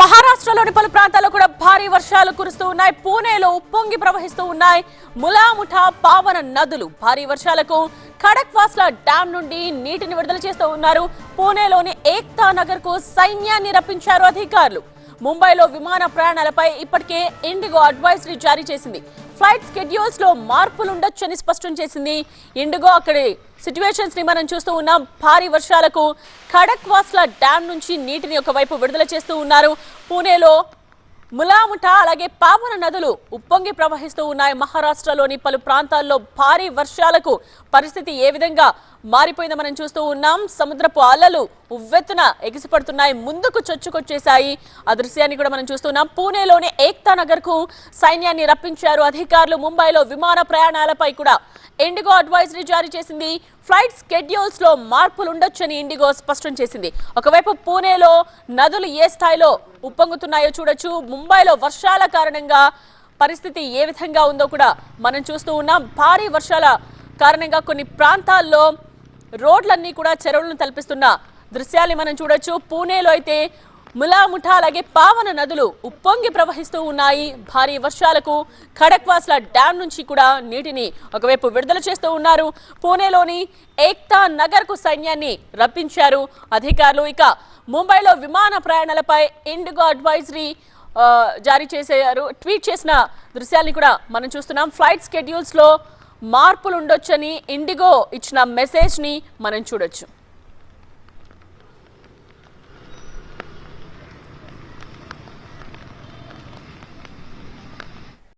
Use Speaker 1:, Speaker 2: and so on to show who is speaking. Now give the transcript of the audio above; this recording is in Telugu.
Speaker 1: మహారాష్ట్రలోని పలు ప్రాంతాల్లో కూడా భారీ వర్షాలు కురుస్తూ ఉన్నాయి. పూణేలో ఉప్పొంగి ప్రవహిస్తూ ఉన్నాయి. ములాముఠా పావన నదులు భారీ వర్షాలకు ఖడక్వాస్లా డ్యాం నుండి నీటిని విడుదల చేస్తూ ఉన్నారు. పూణేలోని ఏక్తా నగర్కు సైన్యాన్ని రప్పించారు అధికారులు. ముంబైలో విమాన ప్రయాణాలపై ఇప్పటికే ఇండిగో అడ్వైజరీ జారీ చేసింది. ఫ్లైట్ స్కెడ్యూల్స్లో మార్పులు ఉండొచ్చని స్పష్టం చేసింది. ఇండిగో అక్కడి సిచ్యువేషన్స్ని మనం చూస్తూ ఉన్నాం. భారీ వర్షాలకు ఖడక్వాస్ల డ్యామ్ డ్యాం నుంచి నీటిని ఒకవైపు విడుదల చేస్తూ ఉన్నారు. పూణేలో ములాముఠా అలాగే పావన నదులు ఉప్పొంగి ప్రవహిస్తూ ఉన్నాయి. మహారాష్ట్రలోని పలు ప్రాంతాల్లో భారీ వర్షాలకు పరిస్థితి ఏ విధంగా మారిపోయిందో మనం చూస్తూ ఉన్నాం. సముద్రపు అలలు ఉవ్వెత్తున ఎగిసిపడుతున్నాయి. ముందుకు చొచ్చుకొచ్చేశాయి. ఆ దృశ్యాన్ని కూడా మనం చూస్తున్నాం పూణేలోని ఏక్తా నగర్కు సైన్యాన్ని రప్పించారు అధికారులు. ముంబైలో విమాన ప్రయాణాలపై కూడా ఇండిగో అడ్వైజరీ జారీ చేసింది. ఫ్లైట్ స్కెడ్యూల్స్లో మార్పులు ఉండొచ్చని ఇండిగో స్పష్టం చేసింది. ఒకవైపు పూణేలో నదులు ఏ స్థాయిలో ఉప్పొంగుతున్నాయో చూడొచ్చు. ముంబైలో వర్షాల కారణంగా పరిస్థితి ఏ విధంగా ఉందో కూడా మనం చూస్తూ ఉన్నాం. భారీ వర్షాల కారణంగా కొన్ని ప్రాంతాల్లో రోడ్లన్నీ కూడా చెరువులను తలపిస్తున్న దృశ్యాల్ని మనం చూడొచ్చు. పూణేలో అయితే ములాముఠా అలాగే పావన నదులు ఉప్పొంగి ప్రవహిస్తూ ఉన్నాయి. భారీ వర్షాలకు ఖడక్వాస్ల డ్యాం నుంచి కూడా నీటిని ఒకవైపు విడుదల చేస్తూ ఉన్నారు. పూణేలోని ఏక్తా నగర్కు సైన్యాన్ని రప్పించారు అధికారులు. ఇక ముంబైలో విమాన ప్రయాణాలపై ఇండిగో అడ్వైజరీ జారీ చేశారు. ట్వీట్ చేసిన దృశ్యాల్ని కూడా మనం చూస్తున్నాం. ఫ్లైట్ స్కెడ్యూల్స్లో మార్పులు ఉండొచ్చని ఇండిగో ఇచ్చిన మెసేజ్ని మనం చూడొచ్చు.